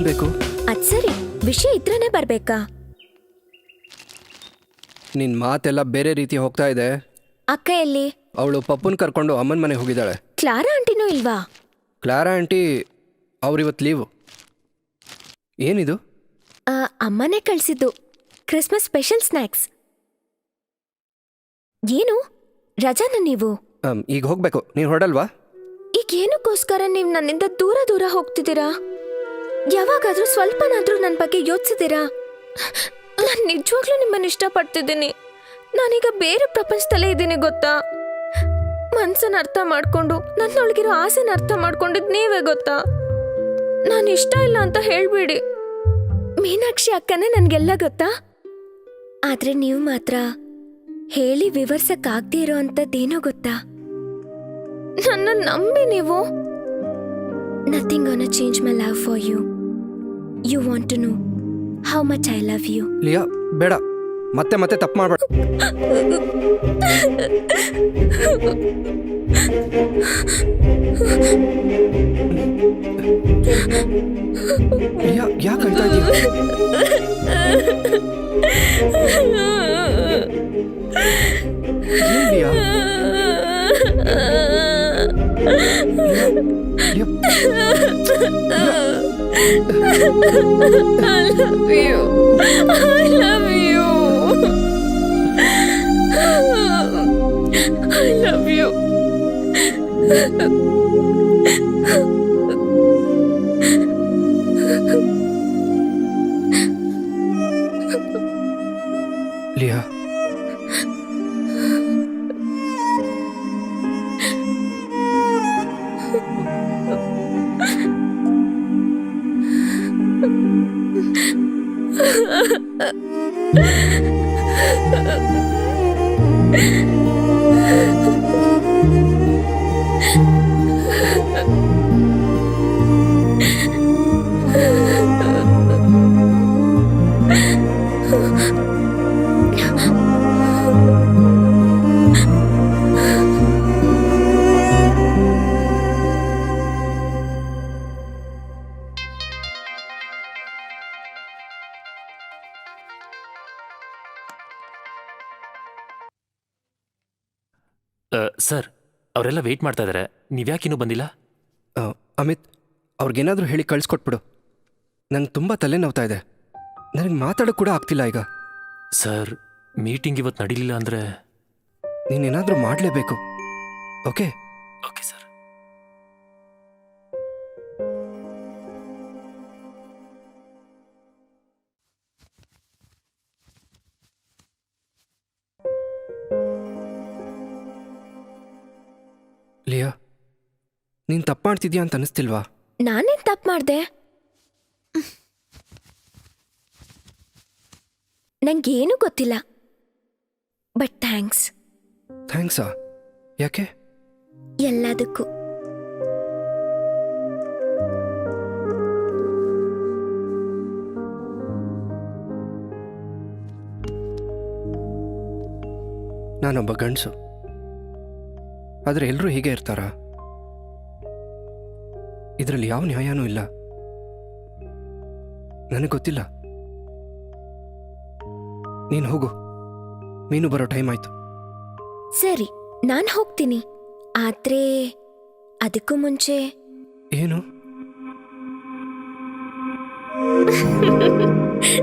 ಏನ್ ಬೇಕು ಅದ್ ಸರಿ. ವಿಷಯ ಇದ್ರೇನೆ ಬರ್ಬೇಕಾ? ನಿನ್ ಮಾತೆಲ್ಲ ಬೇರೆ ರೀತಿ ಹೋಗ್ತಾ ಇದೆ. ಅಕ್ಕ ಎಲ್ಲಿ? ಅವಳು ಪಪ್ಪನ್ ಕರ್ಕೊಂಡು ಅಮ್ಮನ ಮನೆ ಹೋಗಿದ್ದಾಳೆ. ಕ್ಲಾರಾ ಆಂಟಿನೂ ಇಲ್ವಾ? ಕ್ಲಾರಾ ಆಂಟಿ ಅವ್ರಿವತ್ತು ಲೀವ್. ಏನಿದು? ಆ, ಅಮ್ಮನೇ ಕಳ್ಸಿದ್ದು. ಕ್ರಿಸ್ಮಸ್ ಸ್ಪೆಷಲ್ ಸ್ನ್ಯಾಕ್ಸ್ ಏನು? ರಜಾನ ನೀವು? ಈಗ ಹೋಗ್ಬೇಕು. ನೀವು ಹೊರಡಲ್ವಾ? ಈಗ ಏನಕ್ಕೋಸ್ಕರ ನೀವು ನನ್ನಿಂದ ದೂರ ದೂರ ಹೋಗ್ತಿದ್ದೀರಾ? ಯಾವಾಗಾದ್ರೂ ಸ್ವಲ್ಪನಾದ್ರೂ ನನ್ನ ಬಗ್ಗೆ ಯೋಚಿಸಿದ್ದೀರಾ? ನಾನು ನಿಜವಾಗ್ಲೂ ನಿಮ್ಮನ್ನ ಇಷ್ಟಪಡ್ತಿದ್ದೀನಿ. ನಾನೀಗ ಬೇರೆ ಪ್ರಪಂಚದಲ್ಲೇ ಇದ್ದೀನಿ ಗೊತ್ತಾ? ಮನ್ಸನ್ನ ಅರ್ಥ ಮಾಡಿಕೊಂಡು, ನನ್ನೊಳಗಿರೋ ಆಸೆನ ಅರ್ಥ ಮಾಡ್ಕೊಂಡಿದ್ ನೀವೇ ಗೊತ್ತಾ? ನಾನು ಇಷ್ಟ ಇಲ್ಲ ಅಂತ ಹೇಳ್ಬೇಡಿ. ಮೀನಾಕ್ಷಿ ಅಕ್ಕನೇ ನನಗೆಲ್ಲ ಗೊತ್ತಾ? ಆದ್ರೆ ನೀವು ಮಾತ್ರ ಹೇಳಿ ವಿವರಿಸಕ್ಕಾಗದೇ ಇರೋ ಅಂಥದ್ದೇನೋ ಗೊತ್ತಾ? ನನ್ನ ನಂಬಿ ನೀವು? Nothing gonna change my love for you you want to know how much I love you Leah, ಬೇಡ. ಮತ್ತೆ ಮತ್ತೆ ತಪ್ಪು ಮಾಡಬೇಡ. ಯಾಕೆ ಅಳ್ತಾ ಇದೀಯ? I love you. I love you. Liya 呵呵呵 sir ಅವರೆಲ್ಲ ವೆಯ್ಟ್ ಮಾಡ್ತಾ ಇದ್ದಾರೆ ನೀವ್ಯಾಕಿನ್ನೂ ಬಂದಿಲ್ಲ? ಆ, ಅಮಿತ್ ಅವ್ರಿಗೇನಾದರೂ ಹೇಳಿ ಕಳಿಸ್ಕೊಟ್ಬಿಡು. ನಂಗೆ ತುಂಬ ತಲೆನೋವ್ತಾ ಇದೆ. ನನಗೆ ಮಾತಾಡೋಕ್ಕೆ ಕೂಡ ಆಗ್ತಿಲ್ಲ ಈಗ. ಸರ್ ಮೀಟಿಂಗ್ ಇವತ್ತು ನಡೀಲಿಲ್ಲ ಅಂದರೆ? ನೀನೇನಾದರೂ ಮಾಡಲೇಬೇಕು. ಓಕೆ? Okay sir. ಲಿಯಾ ನೀನು ತಪ್ಪು ಮಾಡ್ತಿದ್ಯಾ ಅಂತ ಅನಿಸ್ತಿಲ್ವಾ? ನಾನೇನ್ ತಪ್ಪು ಮಾಡ್ದೆ? ನಂಗೇನು ಗೊತ್ತಿಲ್ಲ. ಬಟ್ ಥ್ಯಾಂಕ್ಸ್ ಥ್ಯಾಂಕ್ಸಾ? ಯಾಕೆ? ಎಲ್ಲದಕ್ಕೂ. ನಾನೊಬ್ಬ ಗಂಡಸು. ಆದರೆ ಎಲ್ಲರೂ ಹೀಗೆ ಇರ್ತಾರಾ? ಇದರಲ್ಲಿ ಯಾವ ನ್ಯಾಯನೂ ಇಲ್ಲ. ನನಗೆ ಗೊತ್ತಿಲ್ಲ. ನೀನು ಹೋಗು. ಮೀನು ಬರೋ ಟೈಮ್ ಆಯ್ತು. ಸರಿ ನಾನು ಹೋಗ್ತೀನಿ. ಆದ್ರೆ ಅದಕ್ಕೂ ಮುಂಚೆ ಏನು?